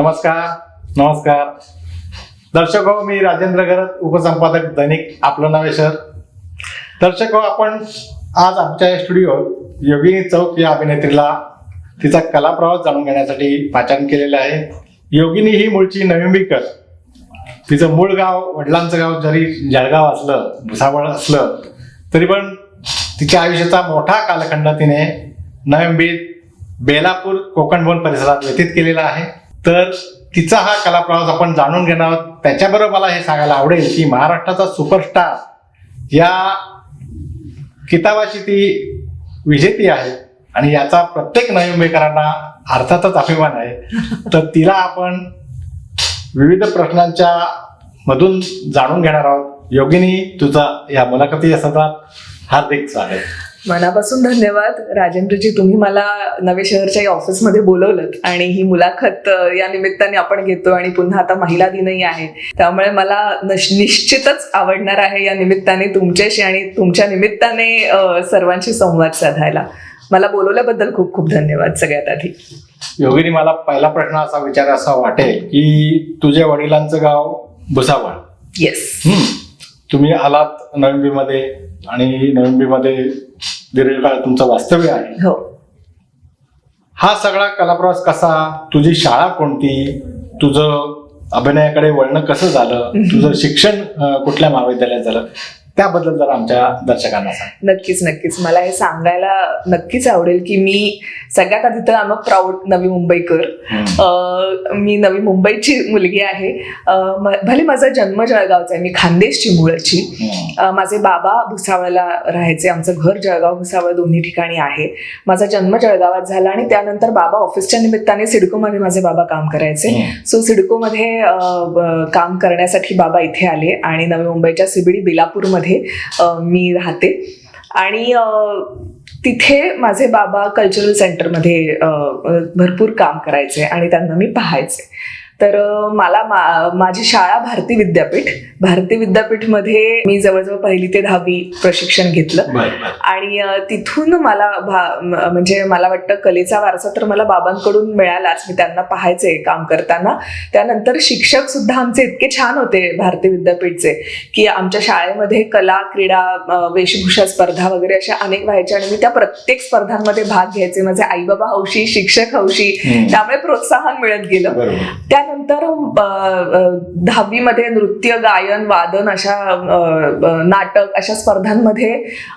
नमस्कार नमस्कार. दर्शक हो मी राजेंद्र गरत उपसंपादक दैनिक आपलं नवे शहर दर्शक हो आपण आज आमच्या स्टुडिओत योगिनी चौक या अभिनेत्रीला तिचा कला प्रवास जाणून घेण्यासाठी पाचारण केलेलं आहे. योगिनी ही मूळची नविंबीकर तिचं मूळ गाव वडिलांचं गाव जरी जळगाव असलं भुसावळ असलं तरी पण तिच्या आयुष्याचा मोठा कालखंड तिने नविंबीत बेलापूर कोकणभवन परिसरात व्यतीत केलेला आहे. तर तिचा हा कला प्रवास आपण जाणून घेणार आहोत. त्याच्याबरोबर मला हे सांगायला आवडेल की महाराष्ट्राचा सुपरस्टार या किताबाची ती विजेती आहे आणि याचा प्रत्येक नविंबेकरांना अर्थातच अभिमान आहे. तर तिला आपण विविध प्रश्नांच्या मधून जाणून घेणार आहोत. योगिनी तुझा या मुलाखती सत्रात हार्दिक स्वागत. मनापासून धन्यवाद. राजेंद्रजी तुम्ही मला नवे शहरच्या या ऑफिसमध्ये बोलवलं आणि ही मुलाखत या निमित्ताने आपण घेतो आणि पुन्हा आता महिला दिनही आहे. त्यामुळे मला नश- निश्चितच आवडणार आहे या निमित्ताने तुमच्याशी आणि तुमच्या निमित्ताने सर्वांशी संवाद साधायला. मला बोलवल्याबद्दल खूप खूप धन्यवाद सगळ्यात आधी. योगिनी मला पहिला प्रश्न असा विचारायचा वाटेल की तुझ्या वडिलांचं गाव भुसावळ. येस. तुम्ही आलात नविंबीमध्ये आणि नविंबीमध्ये दीर्घकाळ तुमचं वास्तव्य आहे. हो. हा सगळा कलाप्रवास कसा? तुझी शाळा कोणती? तुझं अभिनयाकडे वळणं कसं झालं? तुझं शिक्षण कुठल्या महाविद्यालयात झालं? त्याबद्दल जर आमच्या दर्शकांना सांग. नक्कीच नक्कीच. मला हे सांगायला नक्कीच आवडेल की मी सगळ्यात आधी तर आम प्राऊड नवी मुंबईकर. अं, मी नवी मुंबईची मुलगी आहे. अं, म- भले माझा जन्म जळगावचा आहे मी खानदेशची मूळची हम्म. अं, माझे बाबा भुसावळला राहायचे आमचं घर जळगाव भुसावळ दोन्ही ठिकाणी आहे. माझा जन्म जळगावात झाला आणि त्यानंतर बाबा ऑफिसच्या निमित्ताने सिडकोमध्ये माझे बाबा काम करायचे. हम्म. सो सिडकोमध्ये अं, ब- काम करण्यासाठी बाबा इथे आले आणि नवी मुंबईच्या सिबिडी बिलापूरमध्ये मध्ये मी राहते. आणि तिथे माझे बाबा कल्चरल सेंटरमध्ये भरपूर काम करायचे आणि त्यांना मी पाहायचे. तर मला मा- माझी शाळा भारती विद्यापीठ. भारती विद्यापीठमध्ये मी जवळजवळ पहिली ते दहावी प्रशिक्षण घेतलं. आणि तिथून मला म्हणजे मला वाटतं कलेचा वारसा तर मला बाबांकडून मिळालाच. मी त्यांना पाहायचे काम करताना. त्यानंतर शिक्षक सुद्धा आमचे इतके छान होते भारतीय विद्यापीठचे की आमच्या शाळेमध्ये कला क्रीडा वेशभूषा स्पर्धा वगैरे अशा अनेक व्हायच्या आणि मी त्या प्रत्येक स्पर्धांमध्ये भाग घ्यायचे. माझे आई बाबा हौशी शिक्षक हौशी. त्यामुळे प्रोत्साहन मिळत गेलं. बरोबर. त्यानंतर दहावी मध्ये नृत्य गायन वादन अशा नाटक अशा स्पर्धांमध्ये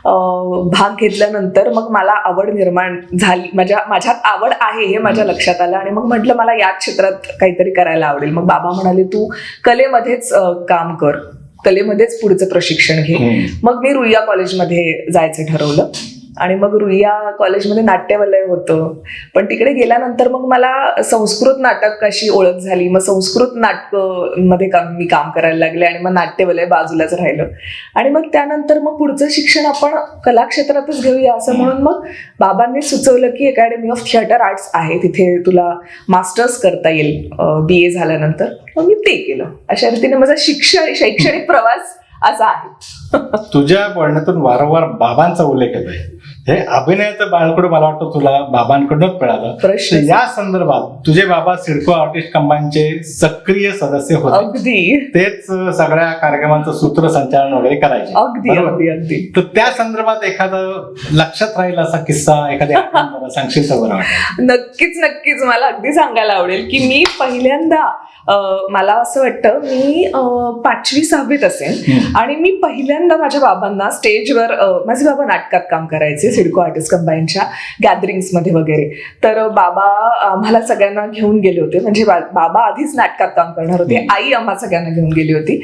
भाग घेतल्यानंतर मग मला आवड निर्माण झाली. माझ्या माझ्यात आवड आहे हे माझ्या लक्षात आलं आणि मग म्हटलं मला या क्षेत्रात काहीतरी करायला आवडेल. मग बाबा म्हणाले तू कलेमध्येच काम कर. कलेमध्येच पुढचं प्रशिक्षण घे. मग मी रुईया कॉलेजमध्ये जायचं ठरवलं. आणि मग रुईया कॉलेजमध्ये नाट्यवलय होतं. पण तिकडे गेल्यानंतर मग मला संस्कृत नाटक अशी ओळख झाली. मग संस्कृत नाटकमध्ये काम मी काम करायला लागले आणि मग नाट्यवलय बाजूलाच राहिलं. आणि मग त्यानंतर मग पुढचं शिक्षण आपण कला क्षेत्रातच घेऊया असं म्हणून मग बाबांनी सुचवलं की अकॅडमी ऑफ थिएटर आर्ट्स आहे. तिथे तुला मास्टर्स करता येईल बी ए झाल्यानंतर. मग मी ते केलं. अशा रीतीने माझा शिक्षण शैक्षणिक प्रवास असं आहे. तुझ्या बोलण्यातून वारंवार बाबांचा उल्लेख आहे हे अभिनयाचं बाळकडून मला वाटतं तुला बाबांकडूनच मिळालं. प्रश्न या संदर्भात तुझे बाबा सिडको आर्टिस्ट कंबाईनचे सक्रिय सदस्य होते. अगदी. तेच सगळ्या कार्यक्रमांचं सूत्रसंचालन वगैरे करायचे. अगदी बरोबर? अगदी अगदी. तर त्या संदर्भात एखादं लक्षात राहील असा किस्सा एखादी आठवण मला सांगशील तर बरं? वाटेल नक्कीच नक्कीच. मला अगदी सांगायला आवडेल की मी पहिल्यांदा अं, मला असं वाटतं मी अं, पाचवी सहावीत असेल हम्म. आणि मी पहिल्यांदा माझ्या बाबांना स्टेजवर अं, माझे बाबा नाटकात काम करायचे. सिडको आर्टिस्ट कंबाईनच्या गॅदरिंग्समध्ये वगैरे. तर बाबा आम्हाला सगळ्यांना घेऊन गेले होते. म्हणजे बाबा आधीच नाटकात काम करणार होते. आई आम्हा सगळ्यांना घेऊन गेली होती.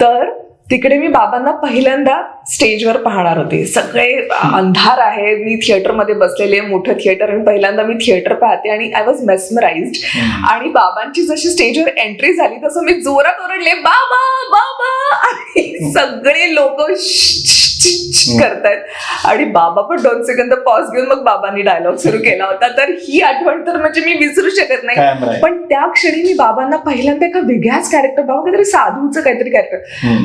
तर तिकडे मी बाबांना पहिल्यांदा स्टेजवर पाहणार होते. सगळे अंधार आहे. मी थिएटरमध्ये बसलेले मोठं थिएटर आणि पहिल्यांदा मी थिएटर पाहते आणि आय वॉज मेस्मराइज्ड आणि बाबांची जशी स्टेजवर एंट्री झाली तसं मी जोरात ओरडले बाबा बाबा. आणि सगळे लोक करतायत. आणि बाबा पण दोन सेकंद पॉज घेऊन मग बाबांनी डायलॉग सुरू केला होता. तर ही आठवण तर म्हणजे मी विसरू शकत नाही. पण त्या क्षणी मी बाबांना पहिल्यांदा एका वेगळ्याच कॅरेक्टर बाबा काहीतरी साधूचं काहीतरी कॅरेक्टर.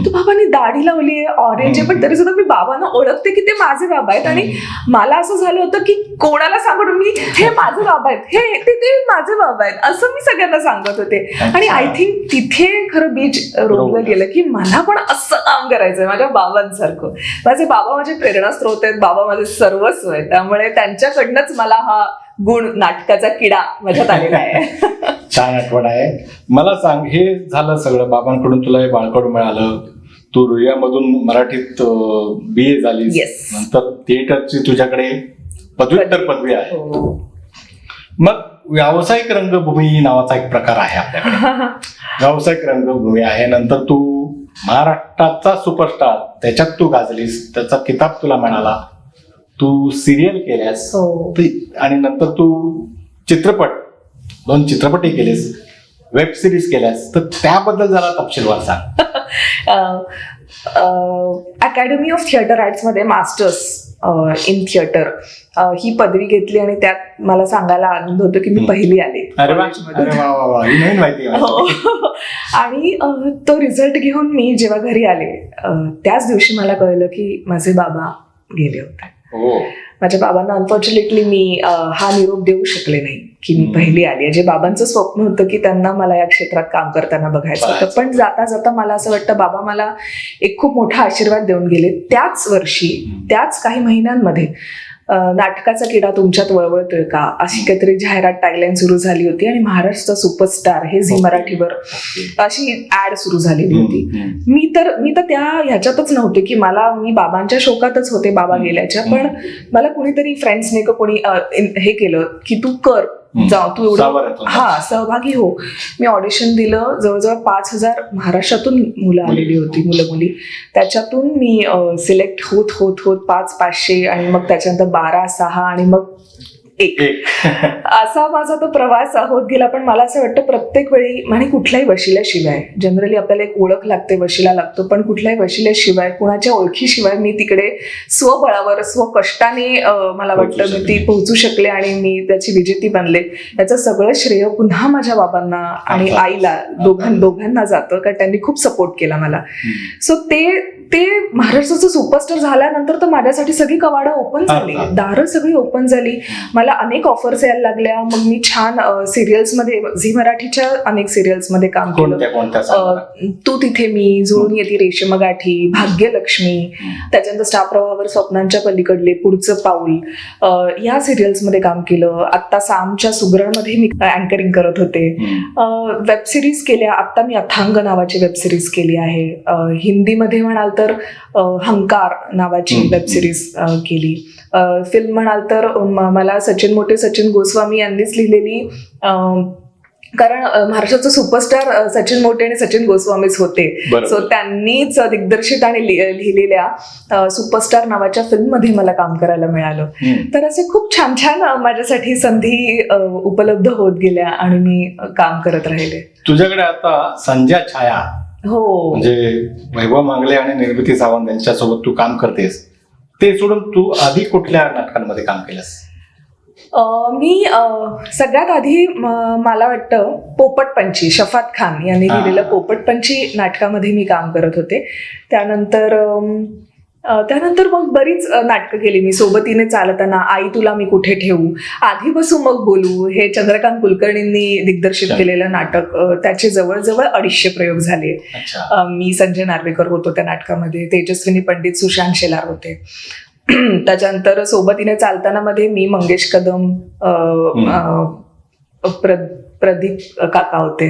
तो बाबांनी दाढी लावली आहे ऑरेंज आहे पण तरी सुद्धा मी बाबांना ओळखते की ते माझे बाबा आहेत. आणि मला असं झालं होतं की कोणाला सांगून मी हे माझे बाबा आहेत. हे ते ते माझे बाबा आहेत. असं मी सगळ्यांना सांगत होते. आणि आय थिंक तिथे खरं बीच रोवलं. गेलं की मला पण असं काम करायचंय माझ्या बाबांसारखं. माझे बाबा माझे प्रेरणास्त्रोत आहेत बाबा माझे सर्वस्व आहेत. त्यामुळे त्यांच्याकडनंच मला हा गुण नाटकाचा किडा माझ्यात आलेला आहे. छान आठवण आहे. मला सांग हे झालं सगळं बाबांकडून तुला हे बाळकडून मिळालं. तू रुईयामधून मराठीत बी ए Yes. नंतर थिएटरची तुझ्याकडे पदव्युत्तर पदवी आहे. हो. मग व्यावसायिक रंगभूमी नावाचा एक प्रकार आहे आपल्याकडे. व्यावसायिक रंगभूमी आहे. नंतर तू महाराष्ट्राचा सुपरस्टार त्याच्यात तू गाजलीस त्याचा किताब तुला मिळाला तू सिरियल केल्यास हो. ती- आणि नंतर तू चित्रपट दोन चित्रपटही केलेस वेब सिरीज केल्यास तर त्याबद्दल जरा तपशीलवार सांग. अकॅडमी ऑफ थिएटर आर्ट्समध्ये मास्टर्स इन थिएटर ही पदवी घेतली आणि त्यात मला सांगायला आनंद होतो की मी. पहिली आले ही. आणि तो रिझल्ट घेऊन मी जेव्हा घरी आले त्याच दिवशी मला कळलं की माझे बाबा गेले होते हो माझ्या बाबांना अनफॉर्च्युनेटली मी हा निरोप देऊ शकले नाही की मी. पहिली आली जे बाबांचं स्वप्न होतं की त्यांना मला या क्षेत्रात काम करताना बघायचं होतं. पण जाता जाता मला असं वाटतं बाबा मला एक खूप मोठा आशीर्वाद देऊन गेले त्याच वर्षी. त्याच काही महिन्यांमध्ये नाटकाचा किडा तुमच्यात वळवळतोय का अशी काहीतरी जाहिरात टागलाईन सुरू झाली होती आणि महाराष्ट्र सुपरस्टार हे झी. मराठीवर. अशी ऍड सुरू झालेली होती. मी तर मी तर त्या ह्याच्यातच नव्हते की मला मी बाबांच्या शोकातच होते बाबा गेल्याच्या पण मला कुणीतरी फ्रेंड्सने का कोणी हे केलं की तू कर हम्म. जा तू एवढं. हा सहभागी हो मी ऑडिशन दिलं जवळजवळ पाच हजार महाराष्ट्रातून मुलं आलेली होती मुलं मुली त्याच्यातून मी सिलेक्ट होत होत होत पाच पाचशे आणि मग त्याच्यानंतर बारा सहा आणि मग एक. असा माझा तो प्रवास होत गेला पण मला असं वाटतं प्रत्येक वेळी आणि कुठल्याही वशिल्याशिवाय जनरली आपल्याला एक ओळख लागते वशिला लागतो पण कुठल्याही वशिल्याशिवाय कुणाच्या ओळखीशिवाय मी तिकडे स्वबळावर स्वकष्टाने मला वाटतं मी. ती पोहोचू शकले आणि मी त्याची विजेती बनले याचं सगळं श्रेय पुन्हा माझ्या बाबांना आणि. आईला दोघां दोघांना जातं कारण त्यांनी खूप सपोर्ट केला मला. सो ते ते महाराष्ट्राचं सुपरस्टार झाल्यानंतर तर माझ्यासाठी सगळी कवाडं ओपन झाली. दारं सगळी ओपन झाली मला अनेक ऑफर्स यायला लागल्या. मग मी छान सिरियल्समध्ये झी मराठीच्या अनेक सिरियल्समध्ये काम केलं. तू तिथे मी जुळून येते रेशम गाठी भाग्यलक्ष्मी त्याच्यानंतर स्टार प्रवाहावर स्वप्नांच्या पलीकडले पुढचं पाऊल. या सिरियल्समध्ये काम केलं. आत्ता सामच्या सुगरणमध्ये मी अँकरिंग करत होते. वेब सिरीज केल्या. आत्ता मी अथांग नावाची वेब सिरीज केली आहे. हिंदीमध्ये म्हणाल तर हंकार नावाची. वेब सिरीज केली. फिल्म म्हणाल तर मला सचिन मोठे सचिन गोस्वामी यांनीच लिहिलेली कारण महाराष्ट्राचं सुपरस्टार सचिन मोठे आणि सचिन गोस्वामीच होते. सो त्यांनीच दिग्दर्शित आणि लिहिलेल्या सुपरस्टार नावाच्या फिल्ममध्ये मला काम करायला मिळालं. तर असे खूप छान छान माझ्यासाठी संधी उपलब्ध होत गेल्या आणि मी काम करत राहिले. तुझ्याकडे आता संध्या छाया हो. म्हणजे वैभव मांगले आणि निर्मिती सावंत यांच्यासोबत तू काम करतेस. ते सोडून तू आधी कुठल्या नाटकांमध्ये काम केलंस अ, मी सगळ्यात आधी मला वाटतं पोपटपंची शफात खान यांनी. लिहिलेलं पोपटपंची नाटकामध्ये मी काम करत होते त्यानंतर त्यानंतर मग बरीच नाटकं केली मी. सोबतीने चालताना आई तुला मी कुठे ठेवू? आधी बसू मग बोलू. हे चंद्रकांत कुलकर्णींनी दिग्दर्शित. केलेलं नाटक त्याचे जवळजवळ अडीचशे प्रयोग झाले. मी संजय नार्वेकर होतो त्या नाटकामध्ये. तेजस्विनी पंडित सुशांत शेलार होते. त्याच्यानंतर सोबतीने चालताना मध्ये मी मंगेश कदम प्रदीप काका होते.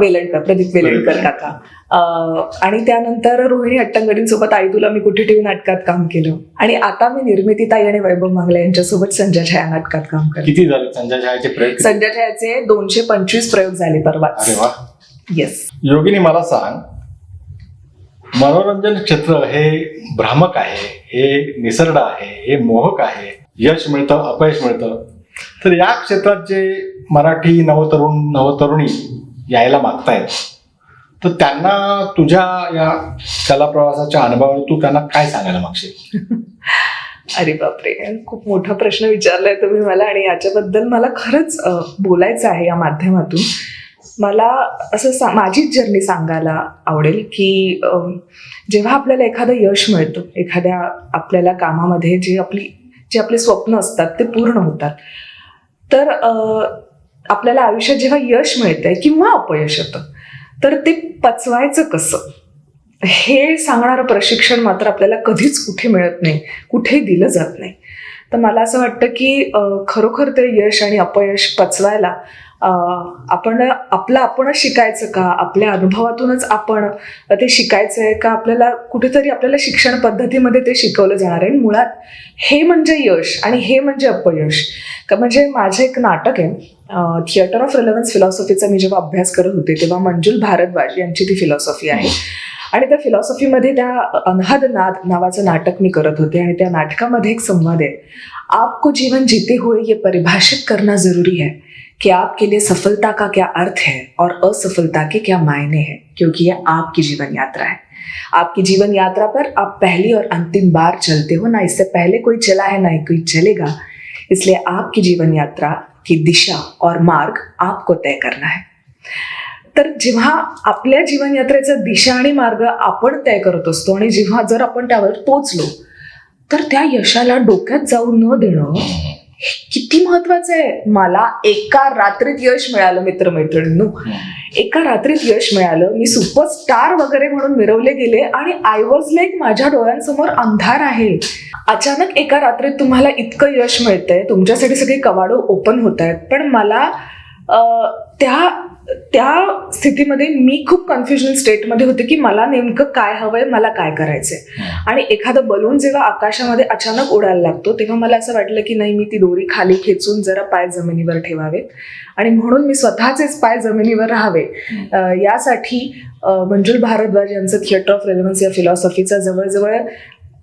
वेलणकर प्रदीप वेलणकर. काका. आणि त्यानंतर रोहिणी अट्टंगडींसोबत आई तुला मी कुठे ठेवू नाटकात काम केलं. आणि आता मी निर्मिती ताई आणि वैभव मांगले यांच्यासोबत संजय छाया नाटकात काम करते. किती झाले संजय छायाचे प्रयोग? संजय छायाचे दोनशे पंचवीस प्रयोग झाले अरे परवाच वा. येस योगिनी मला सांग. मनोरंजन क्षेत्र हे भ्रामक आहे हे निसर्ड आहे हे मोहक आहे. यश मिळतं अपयश मिळतं. तर या क्षेत्रात जे मराठी नवतरुण नवतरुणी यायला मागतायत. तर त्यांना तुझ्या या कला प्रवासाच्या अनुभवावर तू त्यांना काय सांगायला मागशील? अरे बापरे खूप मोठा प्रश्न विचारलाय तुम्ही मला आणि याच्याबद्दल मला खरंच बोलायचं आहे या माध्यमातून. मला असं सा माझीच जर्नी सांगायला आवडेल की जेव्हा आपल्याला एखादं यश मिळतं एखाद्या आपल्याला कामामध्ये जे आपली जे आपले स्वप्न असतात ते पूर्ण होतात. तर आपल्याला आयुष्यात जेव्हा यश मिळतंय किंवा अपयश येतं तर ते पचवायचं कसं? हे सांगणारं प्रशिक्षण मात्र आपल्याला कधीच कुठे मिळत नाही कुठेही दिलं जात नाही. तर मला असं वाटतं की खरोखर ते यश आणि अपयश पचवायला आपण आपलं आपणच शिकायचं का? आपल्या अनुभवातूनच आपण ते शिकायचं आहे का? आपल्याला कुठेतरी आपल्याला शिक्षण पद्धतीमध्ये ते शिकवलं जाणार आहे. मुळात हे म्हणजे यश आणि हे म्हणजे अपयश. का म्हणजे माझं एक नाटक आहे. थिएटर ऑफ रिलेव्हन्स फिलॉसॉफीचा मी जेव्हा अभ्यास करत होते तेव्हा मंजुल भारद्वाज यांची ती फिलॉसॉफी आहे. आणि त्या फिलॉसॉफीमध्ये त्या अनहद नाद नावाचं नाटक मी करत होते. आणि त्या नाटकामध्ये एक संवाद आहे. आपको जीवन जीते हुए ये परिभाषित करना जरुरी है. कि आपके लिए सफलता का क्या अर्थ है और असफलता के क्या मायने हैं? क्योंकि ये आपकी जीवन यात्रा है। आपकी जीवन यात्रा पर आप पहली और अंतिम बार चलते हो, ना इससे पहले कोई चला है, ना ही कोई चलेगा। इसलिए आपकी जीवन यात्रा की दिशा और मार्ग आपको तय करना है। तर जेव्हा आपल्या जीवन यात्रेचा दिशा आणि मार्ग आपण तय करत असतो आणि जेव्हा जर आपण त्यावर पोचलो तर त्या यशाला डोक्यात जाऊ न देणं किती महत्वाचं आहे? मला एका रात्रीत यश मिळालं मित्रमैत्रिणींनो. एका रात्रीत यश मिळालं. मी सुपरस्टार वगैरे म्हणून मिरवले गेले आणि आय वॉज लाईक माझ्या डोळ्यांसमोर अंधार आहे. अचानक एका रात्रीत तुम्हाला इतकं यश मिळतंय. तुमच्यासाठी सगळी कवाडं ओपन होत आहेत पण मला त्या त्या स्थितीमध्ये मी खूप कन्फ्युजन स्टेटमध्ये होते की मला नेमकं काय हवंय मला काय करायचंय. आणि एखादं बलून जेव्हा आकाशामध्ये अचानक उडायला लागतो तेव्हा मला असं वाटलं की नाही मी ती दोरी खाली खेचून जरा पाय जमिनीवर ठेवावेत. आणि म्हणून मी स्वतःचेच पाय जमिनीवर राहावे. यासाठी मंजुल भारद्वाज यांचं थिएटर ऑफ रेलेव्हन्स या फिलॉसॉफीचा जवळजवळ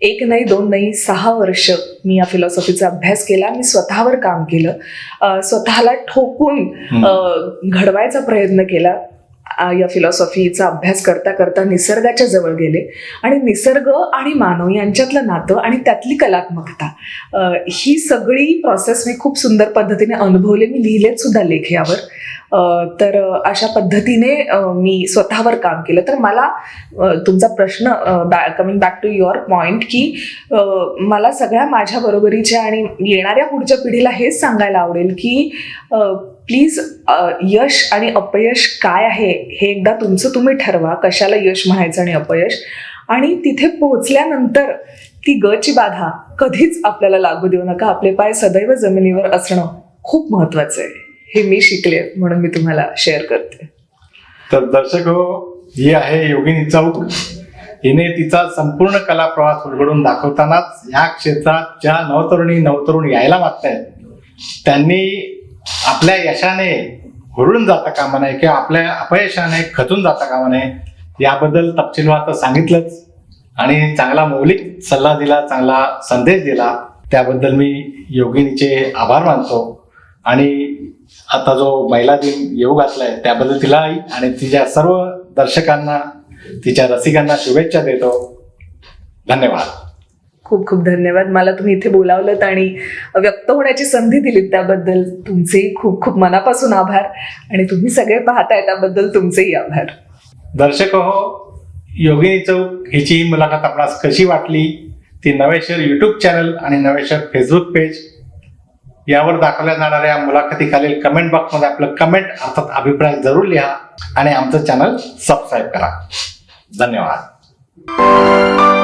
एक नाही दोन नाही सहा वर्ष मी या फिलॉसॉफीचा अभ्यास केला. मी स्वतःवर काम केलं. स्वतःला ठोकून घडवायचा प्रयत्न केला. या फिलॉसॉफीचा अभ्यास करता करता निसर्गाच्या जवळ गेले. आणि निसर्ग आणि मानव यांच्यातलं नातं आणि त्यातली कलात्मकता ही सगळी प्रोसेस मी खूप सुंदर पद्धतीने अनुभवले. मी लिहिलेत सुद्धा लेख यावर. तर अशा पद्धतीने मी स्वतःवर काम केलं. तर मला तुमचा प्रश्न coming back to your point की मला सगळ्या माझ्या बरोबरीच्या आणि येणाऱ्या पुढच्या पिढीला हेच सांगायला आवडेल की प्लीज यश आणि अपयश काय आहे हे एकदा तुमचं तुम्ही ठरवा कशाला यश म्हणायचं आणि अपयश. आणि तिथे पोहोचल्यानंतर ती गची बाधा कधीच आपल्याला लागू देऊ नका. आपले पाय सदैव जमिनीवर असणं खूप महत्वाचं आहे. हे मी शिकले म्हणून मी तुम्हाला शेअर करते. तर दर्शक हो ही आहे योगिनी चौक. हिने तिचा संपूर्ण कला प्रवास उलगडून दाखवतानाच ह्या क्षेत्रात ज्या नवतरुणी नवतरुण यायला मागतायत. त्यांनी आपल्या यशाने हुरळून जाता कामा नये किंवा आपल्या अपयशाने खचून जाता कामा नये याबद्दल तपशीलवार तर सांगितलंच. आणि चांगला मौलिक सल्ला दिला चांगला संदेश दिला. त्याबद्दल मी योगिनीचे आभार मानतो. आणि आता जो महिला दिन येऊ घातलाय त्याबद्दल तिलाही आणि तिच्या सर्व दर्शकांना तिच्या रसिकांना शुभेच्छा देतो. धन्यवाद. खूप खूप धन्यवाद. मला तुम्ही इथे बोलावलं आणि व्यक्त होण्याची संधी दिलीत त्याबद्दल. तुमचेही खूप खूप मनापासून आभार आणि तुम्ही सगळे पाहताय त्याबद्दल तुमचेही आभार. दर्शक हो योगिनी चौक हिची मुलाखत आपणास कशी वाटली? ती नवेश्वर युट्यूब चॅनल आणि नवेश्वर फेसबुक पेज यावर दाखवल्या जाणाऱ्या मुलाखतीखालील कमेंट बॉक्समध्ये आपलं कमेंट अर्थात अभिप्राय जरूर लिहा आणि आमचं चॅनल सबस्क्राईब करा. धन्यवाद.